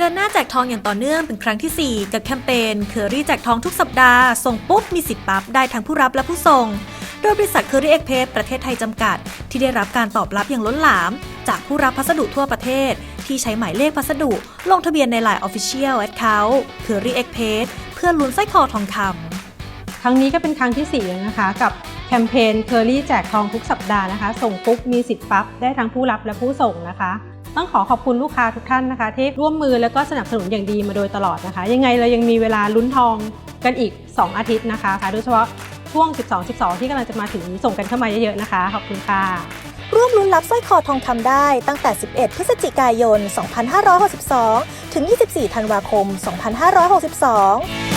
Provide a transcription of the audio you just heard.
เดินหน้าแจกทองอย่างต่อเนื่องเป็นครั้งทีสี่ 4 กับแคมเปญเคอรี่แจกทองทุกสัปดาห์ ส่งปุ๊บมีสิทธิ์ปั๊บได้ทั้งผู้รับและผู้ส่ง โดยบริษัทเคอรี่เอ็กเพประเทศไทยจำกัด ที่ได้รับการตอบรับอย่างล้นหลาม จากผู้รับพัสดุทั่วประเทศ ที่ใช้หมายเลขพัสดุ ลงทะเบียนใน Line Official Account เคอรี่เอ็กเพเพื่อลุ้นสร้อยคอทองคำครั้งนี้ก็เป็นครั้งที่4แล้วนะคะ กับแคมเปญเคอรี่แจกทองทุกสัปดาห์นะคะ ส่งปุ๊บมีสิทธิ์ปั๊บได้ทั้งผู้รับและผู้ส่งนะคะ ต้องขอขอบคุณลูกค้าทุกท่านนะคะ ที่ร่วมมือแล้วก็สนับสนุนอย่างดีมาโดยตลอดนะคะ ยังไงเรายังมีเวลาลุ้นทองกันอีก 2 อาทิตย์นะคะโดยเฉพาะช่วง 12 12 ที่กำลังจะมาถึงส่งกันเข้ามาเยอะๆนะคะ ขอบคุณค่ะ ร่วมลุ้นรับสร้อยคอทองคำได้ตั้งแต่ 11 พฤศจิกายน 2562 ถึง 24 ธันวาคม 2562